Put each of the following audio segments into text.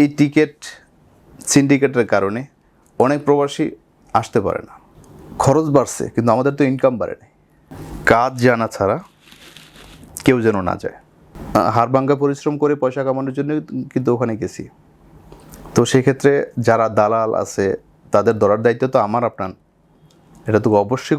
এই টিকিট সিন্ডিকেটের কারণে অনেক প্রবাসী আসতে পারে না। খরচ বাড়ছে, কিন্তু আমাদের তো ইনকাম বাড়েনি কাজ জানা ছাড়া কেউ যেন না যায়। হাড়ভাঙ্গা পরিশ্রম করে পয়সা কামানোর জন্য কিন্তু ওখানে গেছি। তো সেক্ষেত্রে যারা দালাল আছে, তাদের ধরার দায়িত্ব তো আমার আপনার এটা তো অবশ্যই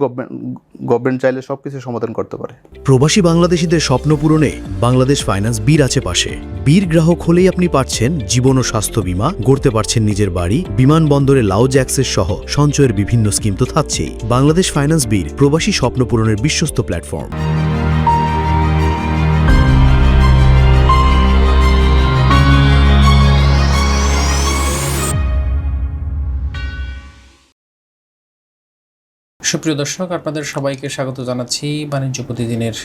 গভর্নমেন্ট চাইলে সব কিছু সমাধান করতে পারে। প্রবাসী বাংলাদেশিদের স্বপ্ন পূরণে বাংলাদেশ ফাইন্যান্স বীর আছে পাশে। বীর গ্রাহক হলেই আপনি পাচ্ছেন জীবন ও স্বাস্থ্য বীমা, গড়তে পারছেন নিজের বাড়ি, বিমানবন্দরে লাউজ অ্যাক্সেস সহ সঞ্চয়ের বিভিন্ন স্কিম তো থাকছেই। বাংলাদেশ ফাইন্যান্স বীর, প্রবাসী স্বপ্ন পূরণের বিশ্বস্ত প্ল্যাটফর্ম সুপ্রিয় দর্শক, আপনাদের সবাইকে স্বাগত জানাচ্ছি বাণিজ্য প্রতিদিনের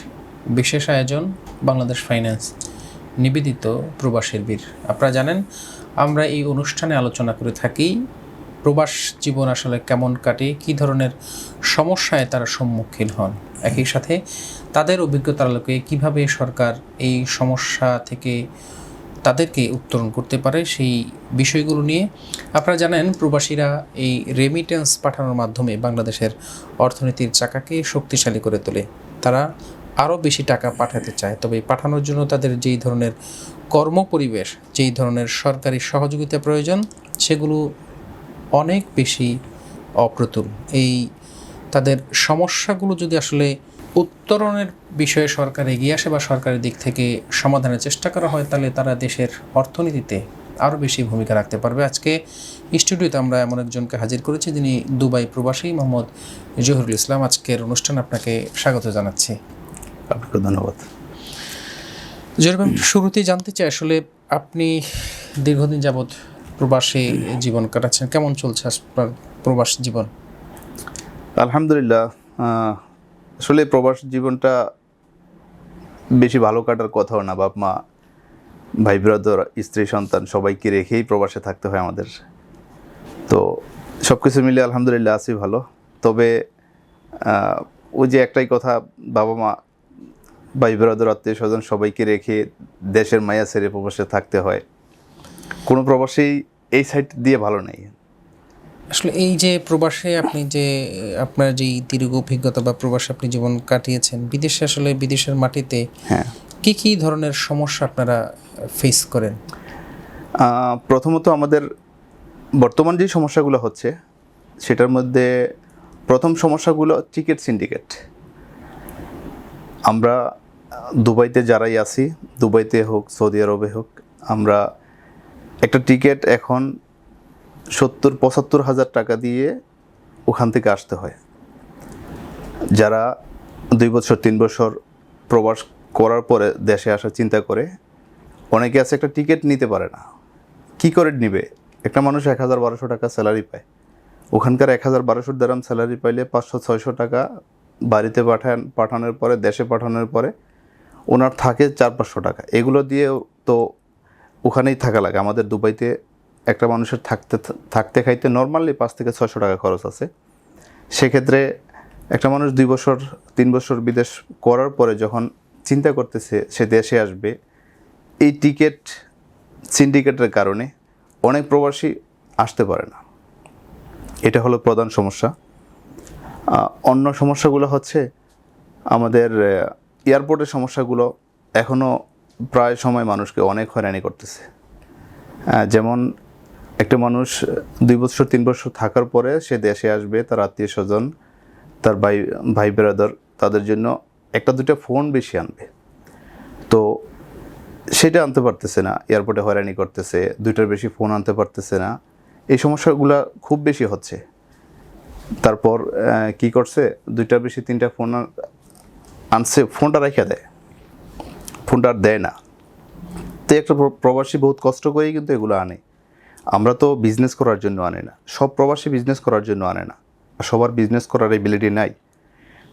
বিশেষ আয়োজন, বাংলাদেশ ফাইন্যান্স নিবেদিত প্রবাসের বীর আপনারা জানেন, আমরা এই অনুষ্ঠানে আলোচনা করে থাকি, প্রবাস জীবন আসলে কেমন কাটে, কী ধরনের সমস্যায় তারা সম্মুখীন হন। একই সাথে তাদের অভিজ্ঞতার আলোকে কীভাবে সরকার এই সমস্যা থেকে তাদেরকে উত্তরণ করতে পারে সেই বিষয়গুলো নিয়ে। আপনারা জানেন, প্রবাসীরা এই রেমিটেন্স পাঠানোর মাধ্যমে বাংলাদেশের অর্থনীতির চাকাকে শক্তিশালী করে তোলে। তারা আরও বেশি টাকা পাঠাতে চায়, তবে পাঠানোর জন্য তাদের যেই ধরনের কর্মপরিবেশ, যেই ধরনের সরকারি সহযোগিতা প্রয়োজন, সেগুলো অনেক বেশি অপ্রতুল। এই তাদের সমস্যাগুলো যদি আসলে উত্তরণের বিষয়ে সরকার এগিয়ে আসে বা সরকারের দিক থেকে সমাধানের চেষ্টা করা হয় তাহলে তারা দেশের অর্থনীতিতে আরও বেশি ভূমিকা রাখতে পারবে। আজকে স্টুডিওতে আমরা এমন একজনকে হাজির করেছি যিনি দুবাই প্রবাসী মোহাম্মদ জহিরুল ইসলাম। আজকের অনুষ্ঠান আপনাকে স্বাগত জানাচ্ছি। আপনাকে ধন্যবাদ। যেরকম শুরুতেই জানতে চাই আসলে আপনি দীর্ঘদিন যাবৎ প্রবাসী জীবন কাটাচ্ছেন কেমন চলছে আপনার প্রবাস জীবন? আলহামদুলিল্লাহ আসলে প্রবাস জীবনটা বেশি ভালো কাটার কথাও না। বাপ, মা, ভাই, ব্রাদার, স্ত্রী, সন্তান সবাইকে রেখেই প্রবাসে থাকতে হয় আমাদের। তো সব কিছু মিলে আলহামদুলিল্লাহ আছি ভালো। তবে ওই যে একটাই কথা, বাবা, মা, ভাই, ব্রাদার, আত্মীয় স্বজন সবাইকে রেখে দেশের মায়া ছেড়ে প্রবাসে থাকতে হয়। কোনো প্রবাসেই এই সাইড দিয়ে ভালো নেই। আসলে এই যে প্রবাসে আপনি যে আপনার যেই দীর্ঘ অভিজ্ঞতা বা প্রবাসে আপনি জীবন কাটিয়েছেন বিদেশে আসলে বিদেশের মাটিতে হ্যাঁ। কি কি ধরনের সমস্যা আপনারা ফেস করেন? প্রথমত আমাদের বর্তমান যে সমস্যাগুলো হচ্ছে সেটার মধ্যে প্রথম সমস্যাগুলো টিকিট সিন্ডিকেট আমরা দুবাইতে যারাই আছি দুবাইতে হোক সৌদি আরবে হোক আমরা একটা টিকিট এখন সত্তর, পঁচাত্তর হাজার টাকা দিয়ে ওখান থেকে আসতে হয়। যারা দুই বছর, তিন বছর প্রবাস করার পরে দেশে আসার চিন্তা করে, অনেকে আছে একটা টিকিট নিতে পারে না। কি করে নিবে? একটা মানুষ এক হাজার বারোশো টাকা স্যালারি পায়। ওখানকার এক হাজার বারোশো দারাম স্যালারি পাইলে পাঁচশো, ছয়শো টাকা বাড়িতে পাঠান, পাঠানোর পরে, দেশে পাঠানোর পরে ওনার থাকে চার পাঁচশো টাকা। এগুলো দিয়ে তো ওখানেই থাকা লাগে। আমাদের দুবাইতে একটা মানুষের থাকতে থাকতে খাইতে নর্মালি পাঁচ থেকে ছয়শো টাকা খরচ আছে। সেক্ষেত্রে একটা মানুষ দুই বছর, তিন বছর বিদেশ করার পরে যখন চিন্তা করতেছে সে দেশে আসবে, এই টিকিট সিন্ডিকেটের কারণে অনেক প্রবাসী আসতে পারে না। এটা হলো প্রধান সমস্যা। অন্য সমস্যাগুলো হচ্ছে আমাদের এয়ারপোর্টের সমস্যাগুলো এখনও প্রায় সময় মানুষকে অনেক হয়রানি করতেছে। যেমন একটা মানুষ দুই বছর, তিন বছর থাকার পরে সে দেশে আসবে, তার আত্মীয় স্বজন, তার ভাই ভাই বেরাদার তাদের জন্য একটা দুটো ফোন বেশি আনবে। তো সেটা আনতে পারতেছে না এয়ারপোর্টে হয়রানি করতেছে, দুইটার বেশি ফোন আনতে পারতেছে না। এই সমস্যাগুলো খুব বেশি হচ্ছে। তারপর কি করছে? দুইটার বেশি তিনটা ফোন আন- আনছে ফোনটা রেখে দেয়। ফোনটা আর দেয় না। তো একটা প্র- প্রবাসী বহুত কষ্ট করেই কিন্তু এগুলো আনে। আমরা তো বিজনেস করার জন্য আনে না। সব প্রবাসী বিজনেস করার জন্য আনে না। সবার বিজনেস করার এবিলিটি নাই।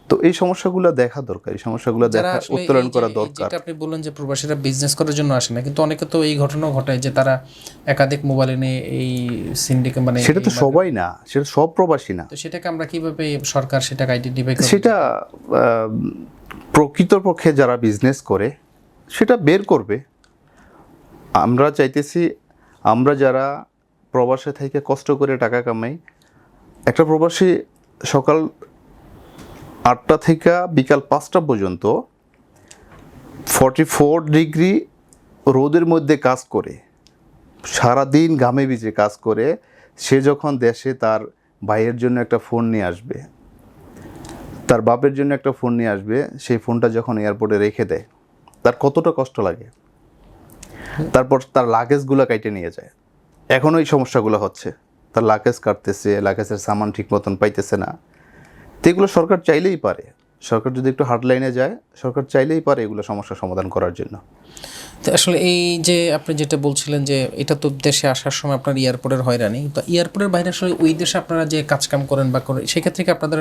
তো এই সমস্যাগুলো দেখা দরকার। এই সমস্যাগুলো দেখা উত্তোলন করা দরকার। আপনি বললেন যে প্রবাসীরা বিজনেস করার জন্য আসে না কিন্তু অনেকে তো এই ঘটনাও ঘটায় যে তারা একাধিক মোবাইল এনে এই সিন্ডিকেট মানে সেটা তো সবাই না সেটা সব প্রবাসী না। তো সেটাকে আমরা কীভাবে সরকার সেটাকে আইডেন্টিফাই করবে? সেটা প্রকৃতপক্ষে যারা বিজনেস করে সেটা বের করবে। আমরা চাইতেছি আমরা যারা প্রবাসে থেকে কষ্ট করে টাকা কামাই, একটা প্রবাসী সকাল আটটা থেকে বিকাল পাঁচটা পর্যন্ত ফর্টি ফোর ডিগ্রি রোদের মধ্যে কাজ করে, সারাদিন ঘামে ভিজে কাজ করে, সে যখন দেশে তার ভাইয়ের জন্য একটা ফোন নিয়ে আসবে, তার বাপের জন্য একটা ফোন নিয়ে আসবে, সেই ফোনটা যখন এয়ারপোর্টে রেখে দেয়, তার কতটা কষ্ট লাগে? তারপর তার লাগেজগুলো কাইটে নিয়ে যায়। এখনও এই সমস্যাগুলো হচ্ছে। তার লাগেজ কাটতেছে লাগেজের সামান ঠিক মতন পাইতেছে না। তো এগুলো সরকার চাইলেই পারে। সরকার যদি একটু হার্ডলাইনে যায় সরকার চাইলেই পারে এগুলো সমস্যার সমাধান করার জন্য। তো আসলে এই যে আপনি যেটা বলছিলেন যে এটা তো দেশে আসার সময় আপনার এয়ারপোর্টের হয়রানি তো এয়ারপোর্টের বাইরে আসলে ওই দেশে আপনারা যে কাজকাম করেন বা করেন সেক্ষেত্রে কি আপনাদের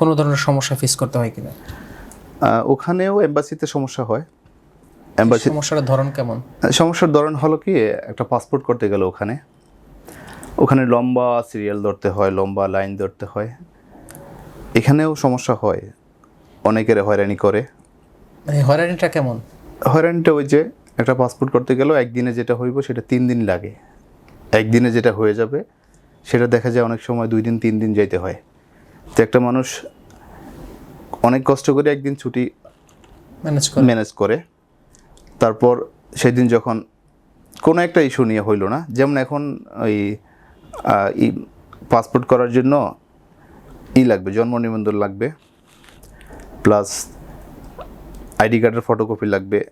কোনো ধরনের সমস্যা ফেস করতে হয় কিনা? ওখানেও এম্বাসিতে সমস্যা হয়। এম্বাসি সমস্যার ধরন কেমন? সমস্যার ধরন হলো কি একটা পাসপোর্ট করতে গেলে ওখানে। ওখানে লম্বা সিরিয়াল ধরতে হয় লম্বা লাইন ধরতে হয়। এখানেও সমস্যা হয় অনেকের হয়রানি করে। মানে হয়রানিটা কেমন? হয়রানিটা ওই যে একটা পাসপোর্ট করতে গেলেও একদিনে যেটা হইব সেটা তিন দিন লাগে। একদিনে যেটা হয়ে যাবে সেটা দেখা যায় অনেক সময় দুই দিন তিন দিন যাইতে হয়। তো একটা মানুষ অনেক কষ্ট করে একদিন ছুটি ম্যানেজ করে। ম্যানেজ করে। তারপর সেদিন যখন কোনো একটা ইস্যু নিয়ে হইল না, যেমন এখন ওই পাসপোর্ট করার জন্য ই লাগবে, জন্ম নিবন্ধন লাগবে প্লাস আইডি কার্ডের ফটোকপি লাগবে।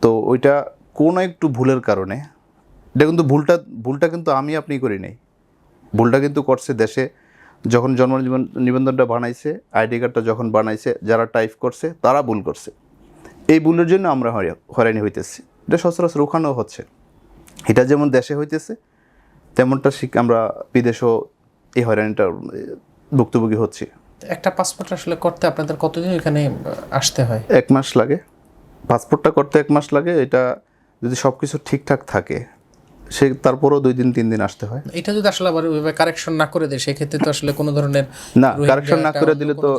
তো ওইটা কোনো একটু ভুলের কারণে, এটা কিন্তু ভুলটা ভুলটা কিন্তু আমি আপনি করি নাই। ভুলটা কিন্তু করছে দেশে। যখন জন্ম নিবন- নিবন্ধনটা বানাইছে আইডি কার্ডটা যখন বানাইছে, যারা টাইপ করছে, তারা ভুল করছে। এই ভুলের জন্য আমরা হয়রানি হইতেছি। এটা সচরাচর ওখানেও হচ্ছে। এটা যেমন দেশে হইতেছে তেমনটা শিখ আমরা বিদেশেও এই হয়রানিটা ভুক্তভোগী হচ্ছি। একটা পাসপোর্ট আসলে করতে আপনাদের কতদিন এখানে আসতে হয়? এক মাস লাগে। পাসপোর্টটা করতে এক মাস লাগে। এটা যদি সব কিছু ঠিকঠাক থাকে সে তারপরও দুই দিন তিন দিন আসতে হয়। এটা যদি আসলে আবার ওইভাবে কারেকশন না করে দেয় সেক্ষেত্রে তো আসলে কোনো ধরনের না কারেকশন না করে দিলে তো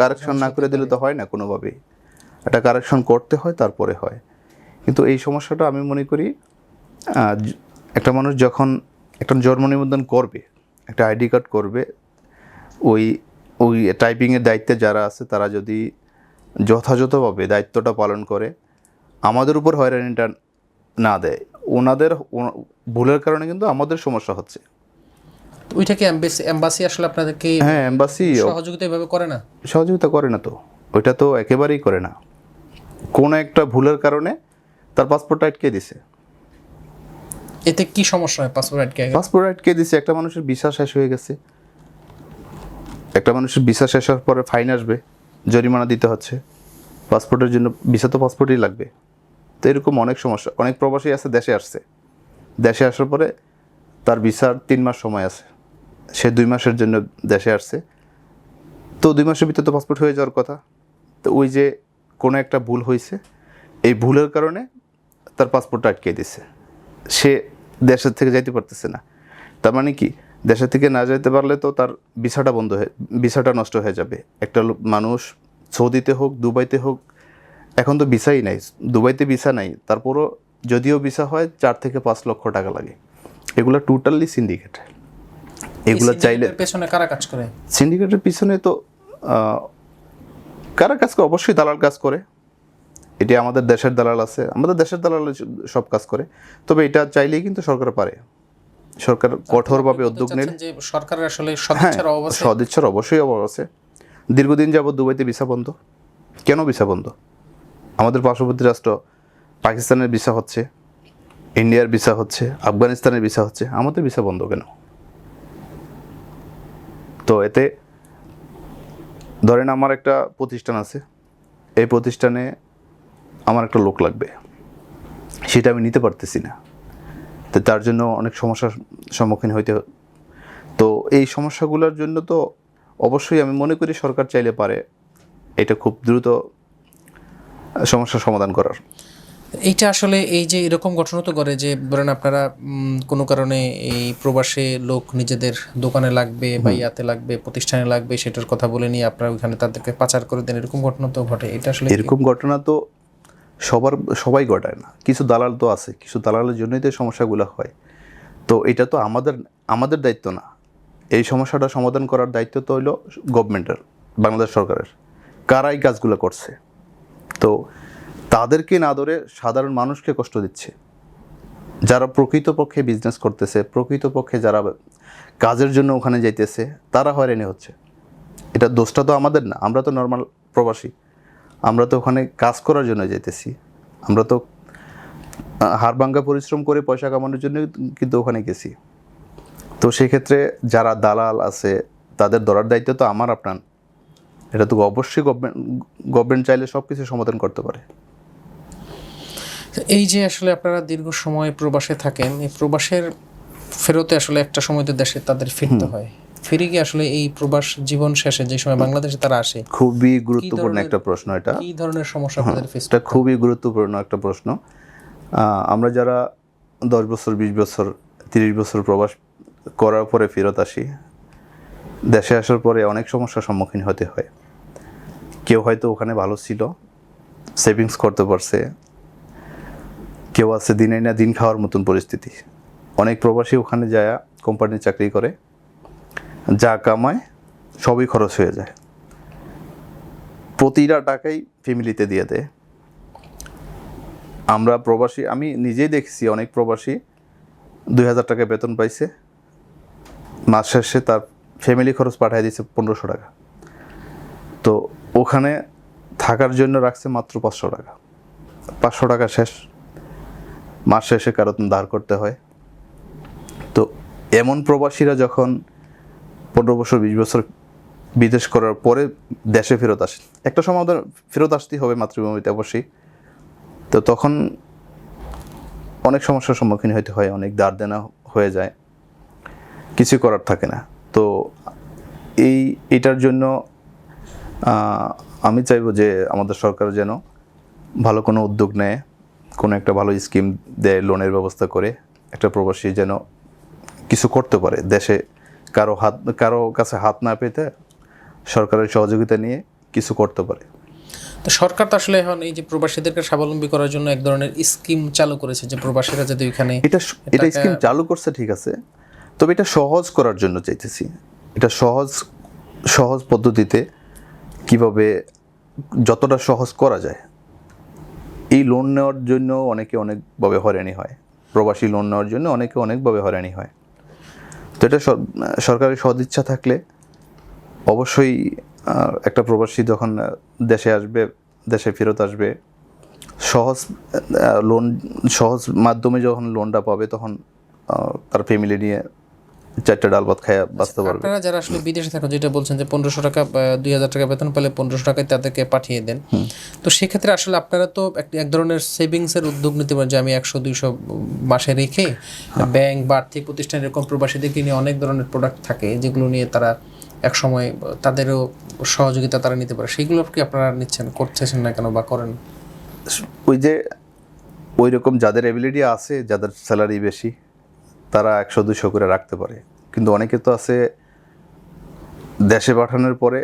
কারেকশন না করে দিলে তো হয় না কোনোভাবেই। এটা কারেকশন করতে হয় তারপরে হয়। কিন্তু এই সমস্যাটা আমি মনে করি একটা মানুষ যখন একটা জন্ম নিবন্ধন করবে একটা আইডি কার্ড করবে ওই ওই টাইপিংয়ের দায়িত্বে যারা আছে তারা যদি যথাযথভাবে দায়িত্বটা পালন করে আমাদের উপর হয়রানিটা না দেয়। ওনাদের ভুলের কারণে কিন্তু আমাদের সমস্যা হচ্ছে। ওইটা কি এম্বাসি এম্বাসি আসলে আপনাদেরকে হ্যাঁ এম্বাসি সহযোগিতা এভাবে করে না? সহযোগিতা করে না তো। ওইটা তো একেবারেই করে না। কোনো একটা ভুলের কারণে তার পাসপোর্ট আটকে দিছে। এতে কি সমস্যা হয় পাসপোর্ট আটকে? পাসপোর্ট আটকে দিছে একটা মানুষের ভিসা শেষ হয়ে গেছে। একটা মানুষের ভিসা শেষ হওয়ার পরে ফাইন আসবে জরিমানা দিতে হচ্ছে। পাসপোর্টের জন্য ভিসা তো পাসপোর্টই লাগবে। তো এরকম অনেক সমস্যা অনেক প্রবাসী আছে দেশে আসছে। দেশে আসার পরে তার ভিসার তিন মাস সময় আছে। সে দুই মাসের জন্য দেশে আসছে। তো দুই মাসের ভিতরে তো পাসপোর্ট হয়ে যাওয়ার কথা। তো ওই যে কোনো একটা ভুল হয়েছে এই ভুলের কারণে তার পাসপোর্টটা আটকে দিছে সে দেশের থেকে যাইতে পারতেছে না। তার মানে কি? দেশের থেকে না যাইতে পারলে তো তার ভিসাটা বন্ধ হয়ে ভিসাটা নষ্ট হয়ে যাবে। একটা মানুষ সৌদিতে হোক দুবাইতে হোক এখন তো ভিসাই নাই। দুবাইতে ভিসা নাই। তারপরও যদিও ভিসা হয় চার থেকে পাঁচ লক্ষ টাকা লাগে। এগুলো টোটালি সিন্ডিকেট এগুলো চাইলে সিন্ডিকেটের পেছনে কারা কাজ করে? সিন্ডিকেটের পিছনে তো কারা কাজ করে? অবশ্যই দালাল কাজ করে। এটি আমাদের দেশের দালাল আছে। আমাদের দেশের দালাল সব কাজ করে। তবে এটা চাইলেই কিন্তু সরকার পারে। সরকার কঠোরভাবে উদ্যোগ নিলে যে সরকারের আসলে হ্যাঁ সদিচ্ছার সদিচ্ছার অবশ্যই অভাব আছে। দীর্ঘদিন যাবৎ দুবাইতে ভিসা বন্ধ। কেন ভিসা বন্ধ? আমাদের পার্শ্ববর্তী রাষ্ট্র পাকিস্তানের ভিসা হচ্ছে ইন্ডিয়ার ভিসা হচ্ছে আফগানিস্তানের ভিসা হচ্ছে। আমাদের ভিসা বন্ধ কেন? তো এতে ধরেন আমার একটা প্রতিষ্ঠান আছে। এই প্রতিষ্ঠানে আমার একটা লোক লাগবে। সেটা আমি নিতে পারতেছি না। তো তার জন্য অনেক সমস্যার সম্মুখীন হইতে তো এই সমস্যাগুলোর জন্য তো অবশ্যই আমি মনে করি সরকার চাইলে পারে। এটা খুব দ্রুত সমস্যার সমাধান করার। এইটা আসলে এই যে এরকম ঘটনা তো করে যে ধরেন আপনারা কোনো কারণে এই প্রবাসে লোক নিজেদের দোকানে লাগবে বা ইয়াতে লাগবে প্রতিষ্ঠানে লাগবে সেটার কথা বলে নিয়ে আপনারা ওইখানে তাদেরকে পাচার করে দেন এরকম ঘটনা তো ঘটে। এটা আসলে এরকম ঘটনা তো সবার সবাই ঘটায় না। কিছু দালাল তো আছে কিছু দালালের জন্যই তো সমস্যাগুলো হয়। তো এটা তো আমাদের আমাদের দায়িত্ব না। এই সমস্যাটা সমাধান করার দায়িত্ব তো হইল গভর্নমেন্টের বাংলাদেশ সরকারের। কারা এই কাজগুলো করছে? তো তাদেরকে না ধরে সাধারণ মানুষকে কষ্ট দিচ্ছে। যারা প্রকৃতপক্ষে বিজনেস করতেছে, প্রকৃতপক্ষে যারা কাজের জন্য ওখানে যাইতেছে, তারা হয়রানি হচ্ছে। এটা দোষটা তো আমাদের না, আমরা তো নর্মাল প্রবাসী। আমরা তো ওখানে কাজ করার জন্য যাইতেছি। আমরা তো হাড় ভাঙ্গা পরিশ্রম করে পয়সা কামানোর জন্য কিন্তু ওখানে গেছি। তো সেক্ষেত্রে যারা দালাল আছে, তাদের ধরার দায়িত্ব তো আমার আপনার। এটা তো অবশ্যই গভর্নমেন্ট গভর্নমেন্ট চাইলে সব কিছু সমাধান করতে পারে। এই যে আসলে আপনারা দীর্ঘ সময় প্রবাসে থাকেন এই প্রবাসের ফেরতে আসলে একটা সময় তো দেশে তাদের ফিরতে হয়। ফিরে গিয়ে আসলে এই প্রবাস জীবন শেষে যে সময় বাংলাদেশে তারা আসে খুবই গুরুত্বপূর্ণ একটা প্রশ্ন এটা। কি ধরনের সমস্যা আপনাদের ফেস এটা খুবই গুরুত্বপূর্ণ একটা প্রশ্ন। আমরা যারা দশ বছর বিশ বছর তিরিশ বছর প্রবাস করার পরে ফেরত আসি দেশে আসার পরে অনেক সমস্যার সম্মুখীন হতে হয়। কেউ হয়তো ওখানে ভালো ছিল সেভিংস করতে পারছে কেউ আছে দিনে না দিন খাওয়ার মতন পরিস্থিতি। অনেক প্রবাসী ওখানে যায়, কোম্পানির চাকরি করে। যা কামায়, সবই খরচ হয়ে যায়। প্রতিটা টাকাই ফ্যামিলিতে দিয়ে দেয়। আমরা প্রবাসী, আমি নিজেই দেখছি অনেক প্রবাসী দুই হাজার টাকা বেতন পাইছে। মাস শেষে তার ফ্যামিলি খরচ পাঠিয়ে দিয়েছে পনেরোশো টাকা। তো ওখানে থাকার জন্য রাখছে মাত্র পাঁচশো টাকা। পাঁচশো টাকা শেষ। মাস শেষে কারও ধার করতে হয়। তো এমন প্রবাসীরা যখন পনেরো বছর, বিশ বছর বিদেশ করার পরে দেশে ফেরত আসে, একটা সময় ওদের ফেরত আসতেই হবে মাতৃভূমিতে অবশ্যই। তো তখন অনেক সমস্যার সম্মুখীন হতে হয়, অনেক দাঁড় দেনা হয়ে যায়, কিছু করার থাকে না। তো এই, এটার জন্য আমি চাইব যে আমাদের সরকার যেন ভালো কোনো উদ্যোগ নেয়। কোনো একটা ভালো স্কিম দেয় লোনের ব্যবস্থা করে একটা প্রবাসী যেন কিছু করতে পারে। দেশে কারও হাত কারও কাছে হাত না পেতে সরকারের সহযোগিতা নিয়ে কিছু করতে পারে। তো সরকার তো আসলে এখন এই যে প্রবাসীদেরকে স্বাবলম্বী করার জন্য এক ধরনের স্কিম চালু করেছে যে প্রবাসীরা যদি ওইখানে এটা এটা স্কিম চালু করছে ঠিক আছে তবে এটা সহজ করার জন্য চাইতেছি। এটা সহজ সহজ পদ্ধতিতে কীভাবে যতটা সহজ করা যায়। এই লোন নেওয়ার জন্য অনেকে অনেকভাবে হয়রানি হয়। প্রবাসী লোন নেওয়ার জন্য অনেকে অনেকভাবে হয়রানি হয়। তো এটা সর- সরকারের সদিচ্ছা থাকলে অবশ্যই একটা প্রবাসী যখন দেশে আসবে, দেশে ফেরত আসবে, সহজ লোন সহজ মাধ্যমে যখন লোনটা পাবে তখন তার ফ্যামিলি নিয়ে চারটে ডাল ভাত খায় বাঁচতে পারবে। আপনারা যারা আসলে বিদেশে থাকেন যেটা বলছেন যে পনেরোশো টাকা দুই হাজার টাকা বেতন পেলে পনেরোশো টাকায় তাদেরকে পাঠিয়ে দেন। তো সেক্ষেত্রে আসলে আপনারা তো এক- এক ধরনের সেভিংসের উদ্যোগ নিতে পারেন যে আমি একশো দুইশো মাসে রেখে ব্যাংক বা আর্থিক প্রতিষ্ঠান এরকম প্রবাসীদেরকে নিয়ে অনেক ধরনের প্রোডাক্ট থাকে যেগুলো নিয়ে তারা এক সময় তাদেরও সহযোগিতা তারা নিতে পারে। সেগুলো কি আপনারা নিচ্ছেন করতেছেন না কেন বা করেন? ওই যে ওই রকম যাদের এবিলিটি আছে যাদের স্যালারি বেশি তারা একশো দুশো করে রাখতে পারে। কিন্তু অনেকে তো আছে দেশে পাঠানোর পরে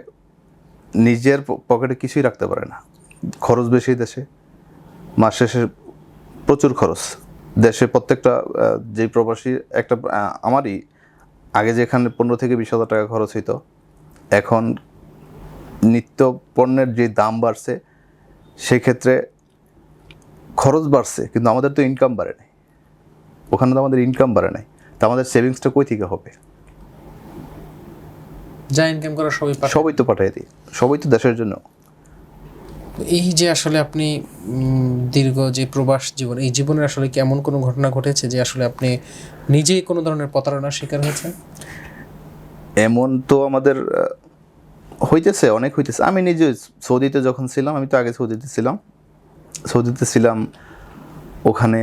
নিজের পকেটে কিছুই রাখতে পারে না। খরচ বেশি দেশে। মাস শেষে প্রচুর খরচ। দেশে প্রত্যেকটা যেই প্রবাসী, একটা আমারই আগে যেখানে পনেরো থেকে বিশ হাজার টাকা খরচ হইতো, এখন নিত্য পণ্যের যে দাম বাড়ছে, সেক্ষেত্রে খরচ বাড়ছে, কিন্তু আমাদের তো ইনকাম বাড়ে নাই। ওখানে তো আমাদের ইনকাম বাড়ে নাই। তা আমাদের সেভিংসটা কই থেকে হবে? যা ইনকাম করা সবই। সবই তো পাঠিয়ে দিই। সবই তো দেশের জন্য। এই যে আসলে আপনি দীর্ঘ যে প্রবাস জীবন এই জীবনের আসলে কি এমন কোনো ঘটনা ঘটেছে যে আসলে আপনি নিজেই কোনো ধরনের প্রতারণার শিকার হয়েছেন? এমন তো আমাদের হইতেছে অনেক হইতেছে। আমি নিজে সৌদিতে যখন ছিলাম আমি তো আগে সৌদিতে ছিলাম। সৌদিতে ছিলাম ওখানে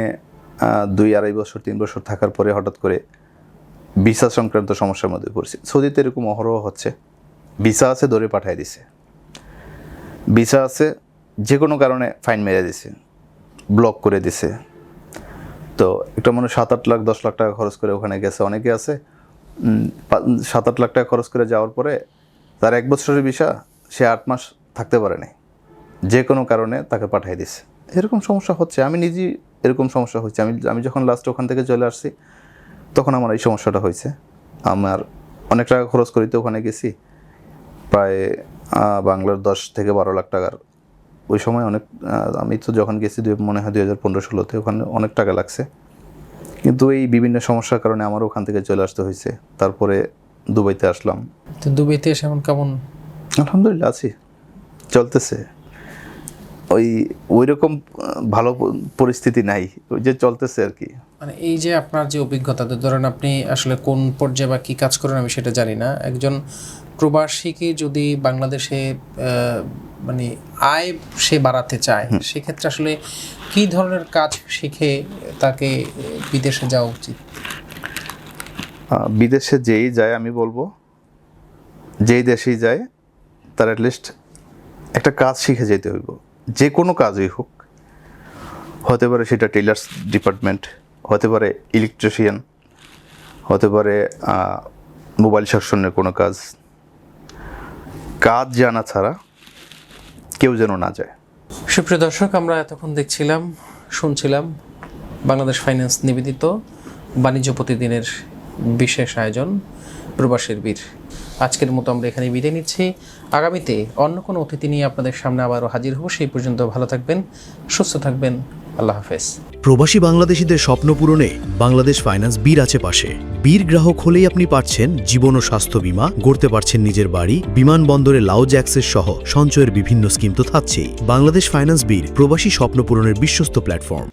দুই আড়াই বছর, তিন বছর থাকার পরে হঠাৎ করে ভিসা সংক্রান্ত সমস্যার মধ্যে পড়ছে। সৌদিতে এরকম অহরহ হচ্ছে। ভিসা আছে, ধরে পাঠিয়ে দিছে। ভিসা আছে যে কোনো কারণে ফাইন মেরে দিছে। ব্লক করে দিছে। তো একটা মনে হয় সাত আট লাখ, দশ লাখ টাকা খরচ করে ওখানে গেছে। অনেকে আছে সাত আট লাখ টাকা খরচ করে যাওয়ার পরে তার এক বছরের ভিসা, সে আট মাস থাকতে পারে নাই। যে কোনো কারণে তাকে পাঠিয়ে দিছে। এরকম সমস্যা হচ্ছে। আমি নিজেই এরকম সমস্যা হয়েছে। আমি আমি যখন লাস্ট ওখান থেকে চলে আসছি তখন আমার এই সমস্যাটা হয়েছে। আমার অনেক টাকা খরচ করি তো ওখানে গেছি। প্রায় বাংলার দশ থেকে বারো লাখ টাকার। ওই সময় অনেক আমি তো যখন গেছি দুই মনে হয় দুই হাজার পনেরো ষোলোতে ওখানে অনেক টাকা লাগছে। কিন্তু এই বিভিন্ন সমস্যার কারণে আমার ওখান থেকে চলে আসতে হয়েছে। তারপরে দুবাইতে আসলাম। তো দুবাইতে এসে এখন কেমন? আলহামদুলিল্লাহ আছি। চলতেছে। ওই ওই রকম ভালো পরিস্থিতি নাই ওই যে চলতেছে আর কি। মানে এই যে আপনার যে অভিজ্ঞতা ধরেন আপনি আসলে কোন পর্যায়ে বা কী কাজ করেন আমি সেটা জানি না। একজন প্রবাসীকে যদি বাংলাদেশে মানে আয় সে বাড়াতে চায় সেক্ষেত্রে আসলে কী ধরনের কাজ শিখে তাকে বিদেশে যাওয়া উচিত? বিদেশে যেই যায় আমি বলব যেই দেশেই যায় তার অ্যাটলিস্ট একটা কাজ শিখে যেতে হইব। যে কোনো কাজই হোক, হতে পারে সেটা টেলার্স ডিপার্টমেন্ট হতে পারে ইলেকট্রিশিয়ান হতে পারে মোবাইল সেকশনের কোনো কাজ কাজ জানা ছাড়া কেউ যেন না যায়। সুপ্রিয় দর্শক, আমরা এতক্ষণ দেখছিলাম, শুনছিলাম বাংলাদেশ ফাইন্যান্স নিবেদিত বাণিজ্য প্রতিদিনের বিশেষ আয়োজন প্রবাসের বীর। আজকের মতো আমরা এখানে বিদায় নিচ্ছি। আগামীতে অন্য কোনো অতিথি নিয়ে আপনাদের সামনে আবারও হাজির হব। সেই পর্যন্ত ভালো থাকবেন, সুস্থ থাকবেন। আল্লাহ হাফেজ। প্রবাসী বাংলাদেশিদের স্বপ্ন পূরণে বাংলাদেশ ফাইন্যান্স বীর আছে পাশে। বীর গ্রাহক হলেই আপনি পাচ্ছেন জীবন ও স্বাস্থ্য বীমা, গড়তে পারছেন নিজের বাড়ি, বিমানবন্দরে লাউজ অ্যাক্সেস সহ সঞ্চয়ের বিভিন্ন স্কিম তো থাকছেই। বাংলাদেশ ফাইন্যান্স বীর, প্রবাসী স্বপ্ন পূরণের বিশ্বস্ত প্ল্যাটফর্ম।